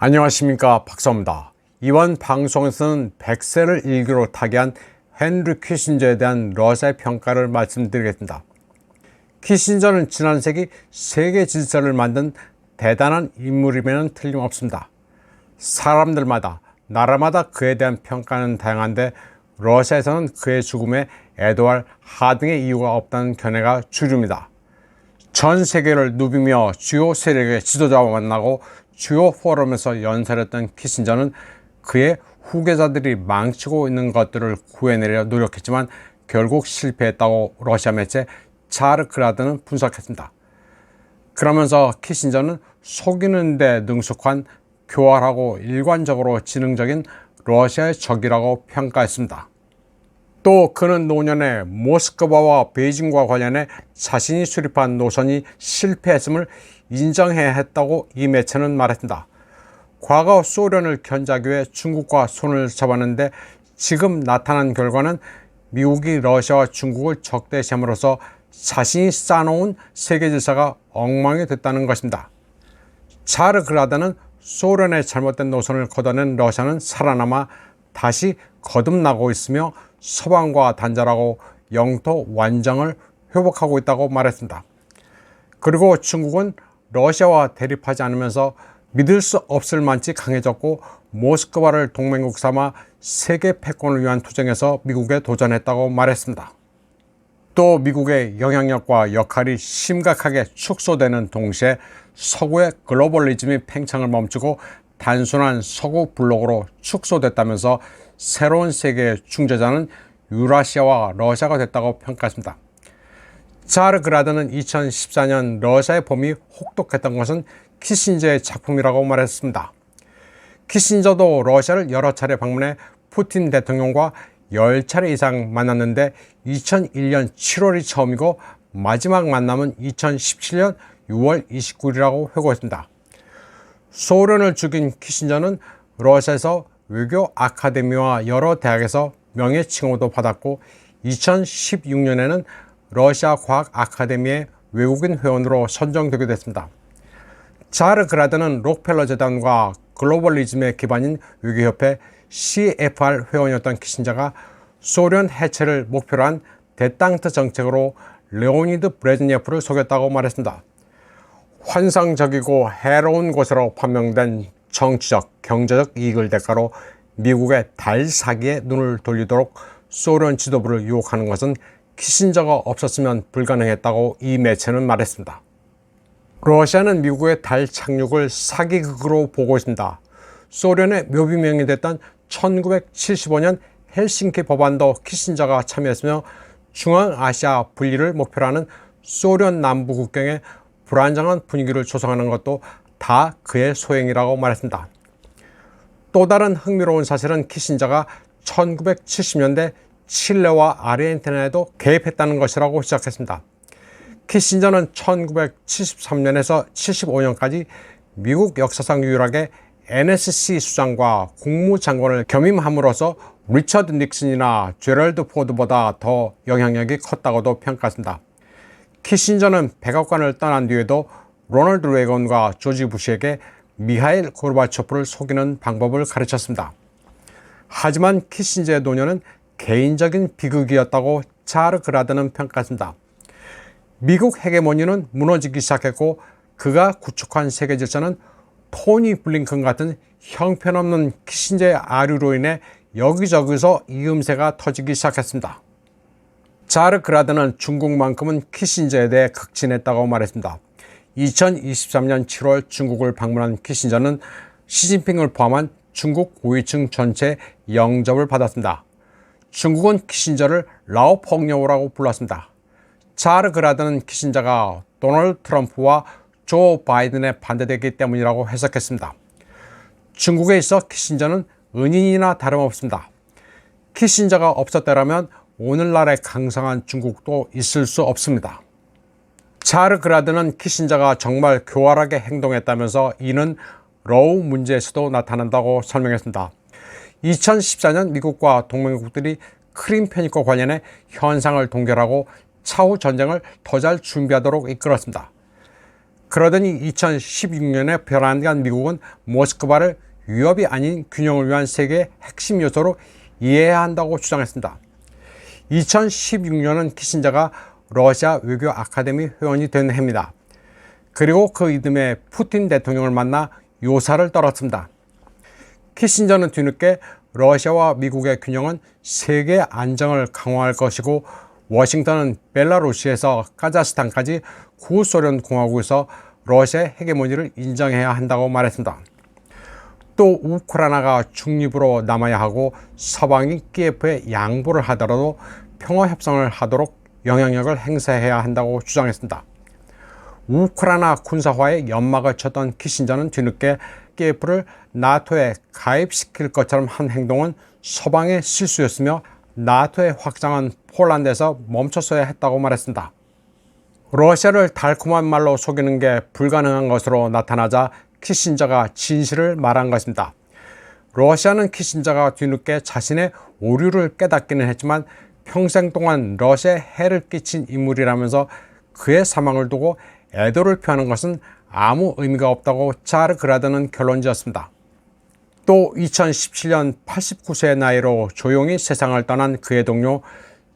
안녕하십니까 박사입니다. 이번 방송에서는 100세를 일기로 타계한 헨리 키신저에 대한 러시아의 평가를 말씀드리겠습니다. 키신저는 지난 세기 세계 질서를 만든 대단한 인물이면 틀림없습니다. 사람들마다 나라마다 그에 대한 평가는 다양한데 러시아에서는 그의 죽음에 애도할 하등의 이유가 없다는 견해가 주류입니다. 전 세계를 누비며 주요 세력의 지도자와 만나고 주요 포럼에서 연설했던 키신저는 그의 후계자들이 망치고 있는 것들을 구해내려 노력했지만 결국 실패했다고 러시아 매체 차르크라드는 분석했습니다. 그러면서 키신저는 속이는 데 능숙한 교활하고 일관적으로 지능적인 러시아의 적이라고 평가했습니다. 또 그는 노년에 모스크바와 베이징과 관련해 자신이 수립한 노선이 실패했음을 인정해야 했다고 이 매체는 말했습니다. 과거 소련을 견자기 위해 중국과 손을 잡았는데 지금 나타난 결과는 미국이 러시아와 중국을 적대시함으로써 자신이 쌓아놓은 세계 질서가 엉망이 됐다는 것입니다. 차르그라드는 소련의 잘못된 노선을 걷어낸 러시아는 살아남아 다시 거듭나고 있으며 서방과 단절하고 영토 완정을 회복하고 있다고 말했습니다. 그리고 중국은 러시아와 대립하지 않으면서 믿을 수 없을 만치 강해졌고 모스크바를 동맹국 삼아 세계 패권을 위한 투쟁에서 미국에 도전했다고 말했습니다. 또 미국의 영향력과 역할이 심각하게 축소되는 동시에 서구의 글로벌리즘이 팽창을 멈추고 단순한 서구 블록으로 축소됐다면서 새로운 세계의 중재자는 유라시아와 러시아가 됐다고 평가했습니다. 차르그라드는 2014년 러시아의 봄이 혹독했던 것은 키신저의 작품이라고 말했습니다. 키신저도 러시아를 여러 차례 방문해 푸틴 대통령과 10차례 이상 만났는데 2001년 7월이 처음이고 마지막 만남은 2017년 6월 29일이라고 회고했습니다. 소련을 죽인 키신저는 러시아에서 외교 아카데미와 여러 대학에서 명예 칭호도 받았고 2016년에는 러시아 과학 아카데미의 외국인 회원으로 선정되게 됐습니다. 자르 그라드는 록펠러 재단과 글로벌리즘의 기반인 외교협회 CFR 회원이었던 키신저가 소련 해체를 목표로 한 데땅트 정책으로 레오니드 브레즈니프를 속였다고 말했습니다. 환상적이고 해로운 곳으로 판명된 정치적, 경제적 이익을 대가로 미국의 달 사기에 눈을 돌리도록 소련 지도부를 유혹하는 것은 키신저가 없었으면 불가능했다고 이 매체는 말했습니다. 러시아는 미국의 달 착륙을 사기극으로 보고 있습니다. 소련의 묘비명이 됐던 1975년 헬싱키 법안도 키신저가 참여했으며 중앙아시아 분리를 목표로 하는 소련 남부 국경에 불안정한 분위기를 조성하는 것도 다 그의 소행이라고 말했습니다. 또 다른 흥미로운 사실은 키신저가 1970년대 칠레와 아르헨티나에도 개입했다는 것이라고 시작했습니다. 키신저는 1973년에서 75년까지 미국 역사상 유일하게 NSC 수장과 국무장관을 겸임함으로써 리처드 닉슨이나 제럴드 포드보다 더 영향력이 컸다고도 평가했습니다. 키신저는 백악관을 떠난 뒤에도 로널드 레건과 조지 부시에게 미하일 고르바초프를 속이는 방법을 가르쳤습니다. 하지만 키신저의 노년은 개인적인 비극이었다고 차르 그라드는 평가했습니다. 미국 헤게모니는 무너지기 시작했고 그가 구축한 세계 질서는 토니 블링컨 같은 형편없는 키신저의 아류로 인해 여기저기서 이음새가 터지기 시작했습니다. 자르 그라드는 중국만큼은 키신저에 대해 극진했다고 말했습니다. 2023년 7월 중국을 방문한 키신저는 시진핑을 포함한 중국 고위층 전체 영접을 받았습니다. 중국은 키신저를 라오 폭녀라고 불렀습니다. 자르 그라드는 키신저가 도널드 트럼프와 조 바이든에 반대되기 때문이라고 해석했습니다. 중국에 있어 키신저는 은인이나 다름없습니다. 키신저가 없었더라면 오늘날의 강성한 중국도 있을 수 없습니다. 차르 그라드는 키신저가 정말 교활하게 행동했다면서 이는 러우 문제에서도 나타난다고 설명했습니다. 2014년 미국과 동맹국들이 크림 편입과 관련해 현상을 동결하고 차후 전쟁을 더 잘 준비하도록 이끌었습니다. 그러더니 2016년에 별안간 미국은 모스크바를 위협이 아닌 균형을 위한 세계의 핵심 요소로 이해해야 한다고 주장했습니다. 2016년은 키신저가 러시아 외교 아카데미 회원이 된 해입니다. 그리고 그 이듬해 푸틴 대통령을 만나 요사를 떨었습니다. 키신저는 뒤늦게 러시아와 미국의 균형은 세계 안정을 강화할 것이고 워싱턴은 벨라루시에서 카자흐스탄까지 구소련 공화국에서 러시아의 헤게모니를 인정해야 한다고 말했습니다. 또 우크라이나가 중립으로 남아야 하고 서방이 키예프에 양보를 하더라도 평화 협상을 하도록 영향력을 행사해야 한다고 주장했습니다. 우크라이나 군사화에 연막을 쳤던 키신저는 뒤늦게 키예프를 나토에 가입시킬 것처럼 한 행동은 서방의 실수였으며 나토의 확장은 폴란드에서 멈췄어야 했다고 말했습니다. 러시아를 달콤한 말로 속이는 게 불가능한 것으로 나타나자 키신저가 진실을 말한 것입니다. 러시아는 키신저가 뒤늦게 자신의 오류를 깨닫기는 했지만 평생 동안 러시아에 해를 끼친 인물이라면서 그의 사망을 두고 애도를 표하는 것은 아무 의미가 없다고 자르그라드는 결론지었습니다. 또 2017년 89세의 나이로 조용히 세상을 떠난 그의 동료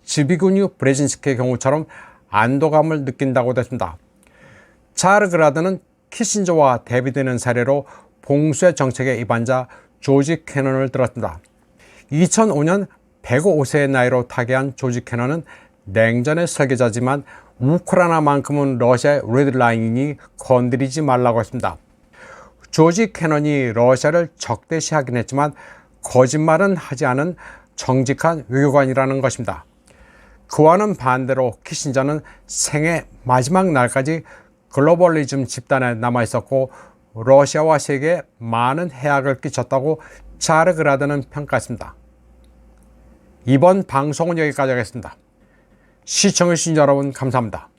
지비군유 브레진스키의 경우처럼 안도감을 느낀다고 했습니다. 자르그라드는 키신저와 대비되는 사례로 봉쇄 정책의 입안자 조지 캐넌을 들었습니다. 2005년 105세의 나이로 타계한 조지 캐넌은 냉전의 설계자지만 우크라이나만큼은 러시아의 레드라인이 건드리지 말라고 했습니다. 조지 캐넌이 러시아를 적대시하긴 했지만 거짓말은 하지 않은 정직한 외교관이라는 것입니다. 그와는 반대로 키신저는 생애 마지막 날까지 글로벌리즘 집단에 남아 있었고 러시아와 세계에 많은 해악을 끼쳤다고 자르그라드는 평가했습니다. 이번 방송은 여기까지 하겠습니다. 시청해주신 여러분 감사합니다.